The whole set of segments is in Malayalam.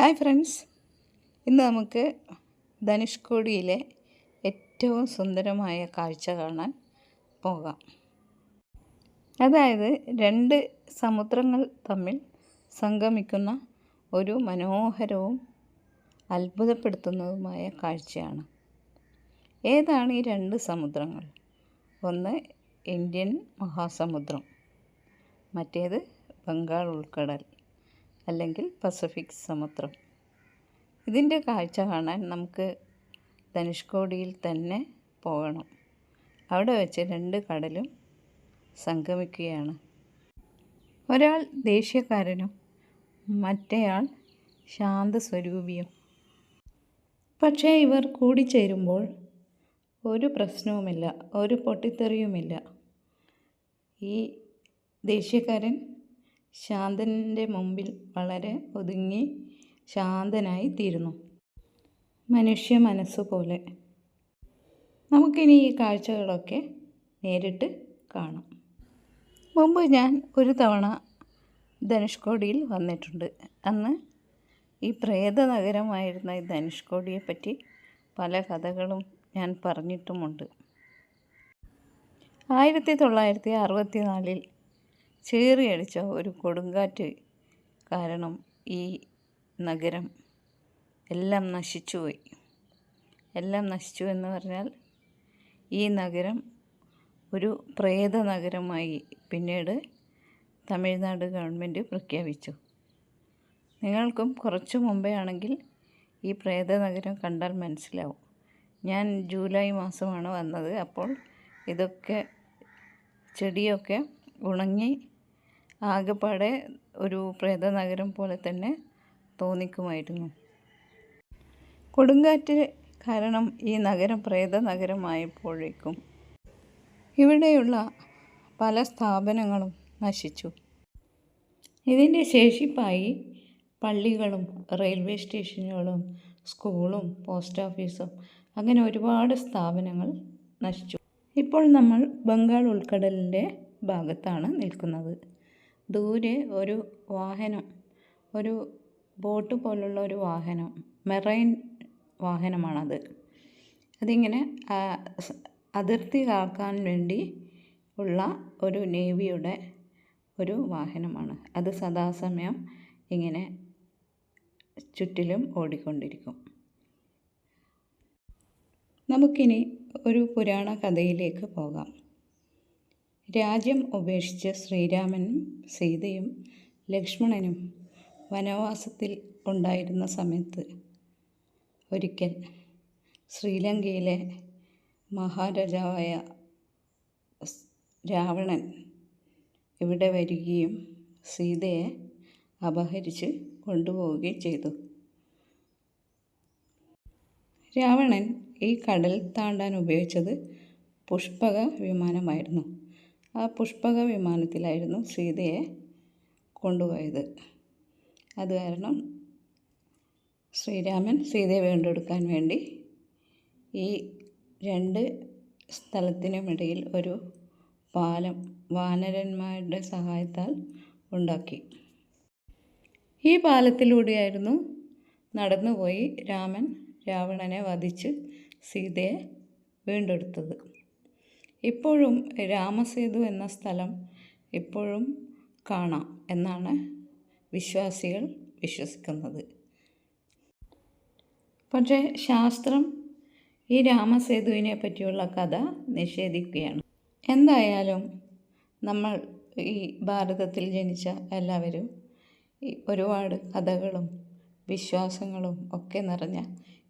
Hi friends. ഇന്ന് നമുക്ക് ധനുഷ്കോടിയിലെ ഏറ്റവും സുന്ദരമായ കാഴ്ച കാണാൻ പോകാം. അതായത് രണ്ട് സമുദ്രങ്ങൾ തമ്മിൽ സംഗമിക്കുന്ന ഒരു മനോഹരവും അത്ഭുതപ്പെടുത്തുന്നതുമായ കാഴ്ചയാണ്. ഏതാണ് ഈ രണ്ട് സമുദ്രങ്ങൾ? ഒന്ന് ഇന്ത്യൻ മഹാസമുദ്രം മറ്റേത് ബംഗാൾ ഉൾക്കടൽ. അല്ലെങ്കിൽ പസഫിക് സമുദ്രം. ഇതിന്റെ കാഴ്ച കാണാൻ നമുക്ക് ധനുഷ്കോടിയിൽ തന്നെ പോകണം. അവിടെ വെച്ച് രണ്ട് കടലും സംഗമിക്കുകയാണ്. ഒരാൾ ദേഷ്യക്കാരനും മറ്റേയാൾ ശാന്തസ്വരൂപിയും. പക്ഷേ ഇവർ കൂടിച്ചേരുമ്പോൾ ഒരു പ്രശ്നവുമില്ല ഒരു പൊട്ടിത്തെറിയുമില്ല. ഈ ദേഷ്യക്കാരൻ ശാന്തന്റെ മുമ്പിൽ വളരെ ഒതുങ്ങി ശാന്തനായി തീരുന്നു മനുഷ്യ മനസ്സുപോലെ നമുക്കിനി ഈ കാഴ്ചകളൊക്കെ നേരിട്ട് കാണാം. മുമ്പ് ഞാൻ ഒരു തവണ ധനുഷ്കോടിയിൽ വന്നിട്ടുണ്ട്. അന്ന് ഈ പ്രേത നഗരമായിരുന്ന ഈ ധനുഷ്കോടിയെ പറ്റി പല കഥകളും ഞാൻ പറഞ്ഞിട്ടുമുണ്ട്. ആയിരത്തി തൊള്ളായിരത്തി അറുപത്തി നാലിൽ ചേറിയടിച്ച ഒരു കൊടുങ്കാറ്റ് കാരണം ഈ നഗരം എല്ലാം നശിച്ചുപോയി. എല്ലാം നശിച്ചു എന്ന് പറഞ്ഞാൽ ഈ നഗരം ഒരു പ്രേത നഗരമായി പിന്നീട് തമിഴ്നാട് ഗവൺമെന്റ് പ്രഖ്യാപിച്ചു. നിങ്ങൾക്കും കുറച്ച് മുമ്പേ ആണെങ്കിൽ ഈ പ്രേത നഗരം കണ്ടാൽ മനസ്സിലാവും. ഞാൻ ജൂലൈ മാസമാണ് വന്നത് അപ്പോൾ ഇതൊക്കെ ചെടിയൊക്കെ ഉണങ്ങി ആകെപ്പാടെ ഒരു പ്രേത നഗരം പോലെ തന്നെ തോന്നിക്കുമായിരുന്നു. കൊടുങ്കാറ്റ് കാരണം ഈ നഗരം പ്രേത നഗരമായപ്പോഴേക്കും ഇവിടെയുള്ള പല സ്ഥാപനങ്ങളും നശിച്ചു. ഇതിന്റെ ശേഷിപ്പായി പള്ളികളും റെയിൽവേ സ്റ്റേഷനുകളും സ്കൂളും പോസ്റ്റ് ഓഫീസും അങ്ങനെ ഒരുപാട് സ്ഥാപനങ്ങൾ നശിച്ചു. ഇപ്പോൾ നമ്മൾ ബംഗാൾ ഉൾക്കടലിന്റെ ഭാഗത്താണ് നിൽക്കുന്നത്. ദൂരെ ഒരു വാഹനം ഒരു ബോട്ട് പോലുള്ള ഒരു വാഹനം മെറൈൻ വാഹനമാണത്. അതിങ്ങനെ അതിർത്തി കാക്കാൻ വേണ്ടി ഉള്ള ഒരു നേവിയുടെ ഒരു വാഹനമാണ്. അത് സദാസമയം ഇങ്ങനെ ചുറ്റിലും ഓടിക്കൊണ്ടിരിക്കും. നമുക്കിനി ഒരു പുരാണ കഥയിലേക്ക് പോകാം. രാജ്യം ഉപേക്ഷിച്ച് ശ്രീരാമനും സീതയും ലക്ഷ്മണനും വനവാസത്തിൽ ഉണ്ടായിരുന്ന സമയത്ത് ഒരിക്കൽ ശ്രീലങ്കയിലെ മഹാരാജാവായ രാവണൻ ഇവിടെ വരികയും സീതയെ അപഹരിച്ച് കൊണ്ടുപോവുകയും ചെയ്തു. രാവണൻ ഈ കടൽ താണ്ടാൻ ഉപയോഗിച്ചത് പുഷ്പക വിമാനമായിരുന്നു. ആ പുഷ്പക വിമാനത്തിലായിരുന്നു സീതയെ കൊണ്ടുപോയത്. അത് കാരണം ശ്രീരാമൻ സീതയെ വീണ്ടെടുക്കാൻ വേണ്ടി ഈ രണ്ട് സ്ഥലത്തിനുമിടയിൽ ഒരു പാലം വാനരന്മാരുടെ സഹായത്താൽ ഉണ്ടാക്കി. ഈ പാലത്തിലൂടെയായിരുന്നു നടന്നുപോയി രാമൻ രാവണനെ വധിച്ച് സീതയെ വീണ്ടെടുത്തത്. ഇപ്പോഴും രാമസേതു എന്ന സ്ഥലം ഇപ്പോഴും കാണാം എന്നാണ് വിശ്വാസികൾ വിശ്വസിക്കുന്നത്. പക്ഷേ ശാസ്ത്രം ഈ രാമസേതുവിനെ പറ്റിയുള്ള കഥ നിഷേധിക്കുകയാണ്. എന്തായാലും നമ്മൾ ഈ ഭാരതത്തിൽ ജനിച്ച എല്ലാവരും ഒരുപാട് കഥകളും വിശ്വാസങ്ങളും ഒക്കെ നിറഞ്ഞ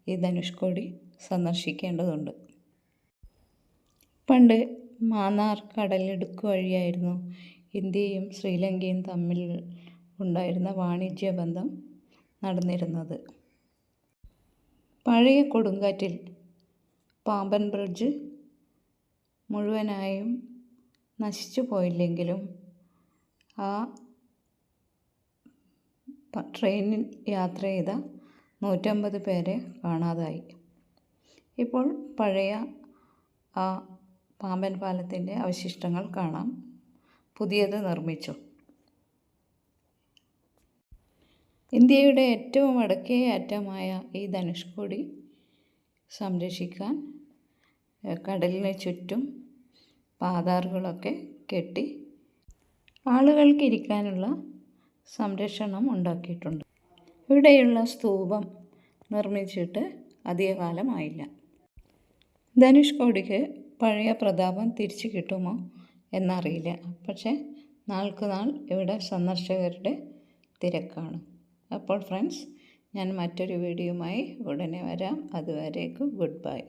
ഈ ധനുഷ്കോടി സന്ദർശിക്കേണ്ടതുണ്ട്. പണ്ട് മാന്നാർ കടലിടുക്ക് വഴിയായിരുന്നു ഇന്ത്യയും ശ്രീലങ്കയും തമ്മിൽ ഉണ്ടായിരുന്ന വാണിജ്യ ബന്ധം നടന്നിരുന്നത്. പഴയ കൊടുങ്കാറ്റിൽ പാമ്പൻ ബ്രിഡ്ജ് മുഴുവനായും നശിച്ചു പോയില്ലെങ്കിലും ആ ട്രെയിനിൽ യാത്ര ചെയ്ത നൂറ്റമ്പത് പേരെ കാണാതായി. ഇപ്പോൾ പഴയ ആ പാമ്പൻ പാലത്തിന്റെ അവശിഷ്ടങ്ങൾ കാണാം. പുതിയത് നിർമ്മിച്ചു. ഇന്ത്യയുടെ ഏറ്റവും വടക്കേ അറ്റമായ ഈ ധനുഷ്കോടി സംരക്ഷിക്കാൻ കടലിനെ ചുറ്റും പാതാറുകളൊക്കെ കെട്ടി ആളുകൾക്ക് ഇരിക്കാനുള്ള സംരക്ഷണം ഉണ്ടാക്കിയിട്ടുണ്ട്. ഇവിടെയുള്ള സ്തൂപം നിർമ്മിച്ചിട്ട് അധികകാലമായില്ല. ധനുഷ്കോടിക്ക് പഴയ പ്രതാപം തിരിച്ചു കിട്ടുമോ എന്നറിയില്ല. പക്ഷേ നാൾക്ക് നാൾ ഇവിടെ സന്ദർശകരുടെ തിരക്കാണ്. അപ്പോൾ ഫ്രണ്ട്സ് ഞാൻ മറ്റൊരു വീഡിയോയുമായി ഉടനെ വരാം. അതുവരേക്കും ഗുഡ് ബൈ.